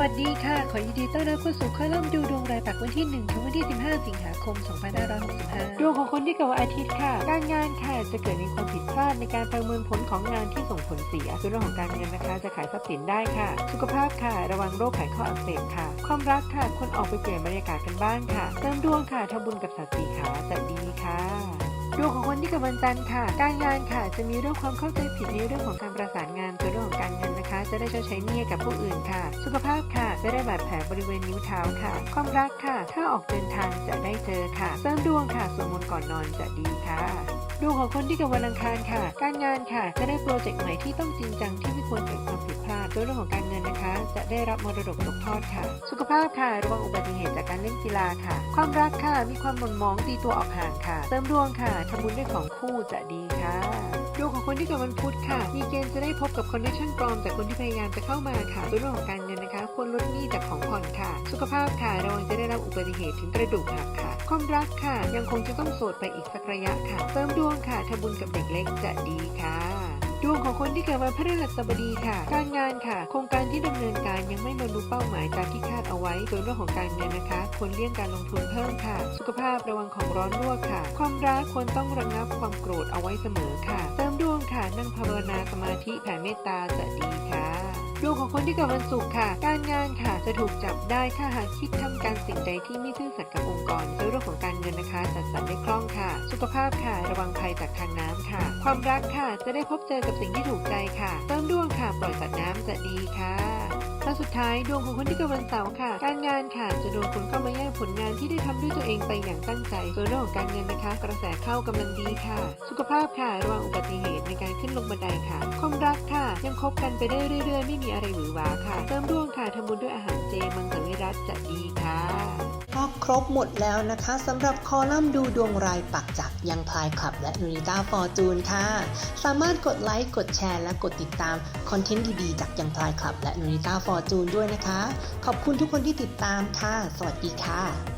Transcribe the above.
วัสดีค่ะ ขอยินดีต้อนรับเข้าสู่คอลัมน์ดูดวงรายปักวันที่ 1 ถึงวันที่ 15 สิงหาคม 2565 ดวงของคนที่เกิดวันอาทิตย์ค่ะ การงานค่ะ จะเกิดมีความผิดพลาดในการประเมินผลของงานที่ส่งผลเสียคือเรื่องของการเงินนะคะ จะขายทรัพย์สินได้ค่ะ สุขภาพค่ะ ระวังโรคไขข้ออักเสบค่ะ ความรักค่ะควรออกไปเปลี่ยนบรรยากาศกันบ้างค่ะ เติมดวงค่ะทำบุญกับสัตว์สีขาจะดีค่ะดวงของคนที่เกิดวันจันทร์ค่ะ การงานค่ะ จะมีเรื่องความเข้าใจผิดในเรื่องของการประสาน จะได้ชดใช้หนี้ให้กับผู้อื่นค่ะ สุขภาพค่ะ จะได้บาดแผลบริเวณนิ้วเท้าค่ะ ความรักค่ะ ถ้าออกเดินทางจะได้เจอค่ะ เสริมดวงค่ะสวดมนต์ก่อนนอนจะดีค่ะ ดวงของคนที่เกิดวันอังคารค่ะ การงานค่ะ จะได้โปรเจกต์ใหม่ที่ต้องจริงจังที่ไม่ควรเกิดความผิดพลาดส่วนเรื่องของการเงินนะคะ จะได้รับมรดกตกทอดค่ะ สุขภาพค่ะ ระวังอุบัติเหตุจากการเล่นกีฬาค่ะ ความรักค่ะ มีความหม่นหมองตีตัวออกห่างค่ะเสริมดวงค่ะทำบุญด้วยของคู่จะดีค่ะดวงของคนที่เกิดวันพุธค่ะ มีเกณฑ์จะได้พบกับคอนเนคชั่นปลอมจากคนที่พยายามจะเข้ามาค่ะส่วนเรื่องของการเงินนะ ควรลดหนี้จากของผ่อนค่ะ สุขภาพค่ะระวังจะได้รับอุบัติเหตุถึงกระดูกหักค่ะ ความรักค่ะ ยังคงจะต้องโสดไปอีกสักระยะค่ะเสริมดวงค่ะทำบุญกับเด็กเล็กจะดีค่ะดวงของคนที่เกิดวันพฤหัสบดีค่ะ การงานค่ะ โครงการที่ดำเนินการยังไม่บรรลุเป้าหมายตามที่คาดเอาไว้ส่วนเรื่องของการเงินนะคะ ควรเลี่ยงการลงทุนเพิ่มค่ะ สุขภาพระวังของร้อนลวค่ะ ความรักควรต้องระงับความโกรธเอาไว้เสมอค่ะ เติมดวงค่ะนั่งภาวนาสมาธิแผ่เมตตาจะดีค่ะ ดวงของคนที่เกิดวันศุกร์ค่ะ การงานค่ะจะถูกจับได้ถ้าหากคิดทำการสิ่งใดที่ไม่ซื่อสัตย์กับองค์กรส่วนเรื่องของการเงินนะคะ จัดสรรได้คล่องค่ะ สุขภาพค่ะ ระวังภัยจากทางน้ำค่ะ ความรักค่ะจะได้พบเจอกับสิ่งที่ถูกใจค่ะเติมดวงค่ะปล่อยสัตว์น้ำจะดีค่ะและสุดท้ายดวงของคนที่เกิดวันเสาร์ค่ะ การงานค่ะจะโดนคนเข้ามาแย่งผลงานที่ได้ทำด้วยตัวเองไปอย่างตั้งใจส่วนเรื่องของการเงินนะคะ กระแสเข้ากำลังดีค่ะ สุขภาพค่ะระวังอุบัติเหตุในการขึ้นลงบันไดค่ะ ความรักค่ะ ยังคบกันไปได้เรื่อยๆไม่มีอะไรหวือหวาค่ะ เติมดวงค่ะทำบุญด้วยอาหารเจมังสวิรัตจะดีค่ะก็ครบหมดแล้วนะคะสำหรับคอลัมน์ดูดวงรายปักจากยังพลายคลับและนูริต้าฟอร์จูนค่ะ สามารถกดไลค์กดแชร์และกดติดตามคอนเทนต์ดีๆจากยังพลายคลับและนูริต้าฟอร์จูนด้วยนะคะ ขอบคุณทุกคนที่ติดตามค่ะ สวัสดีค่ะ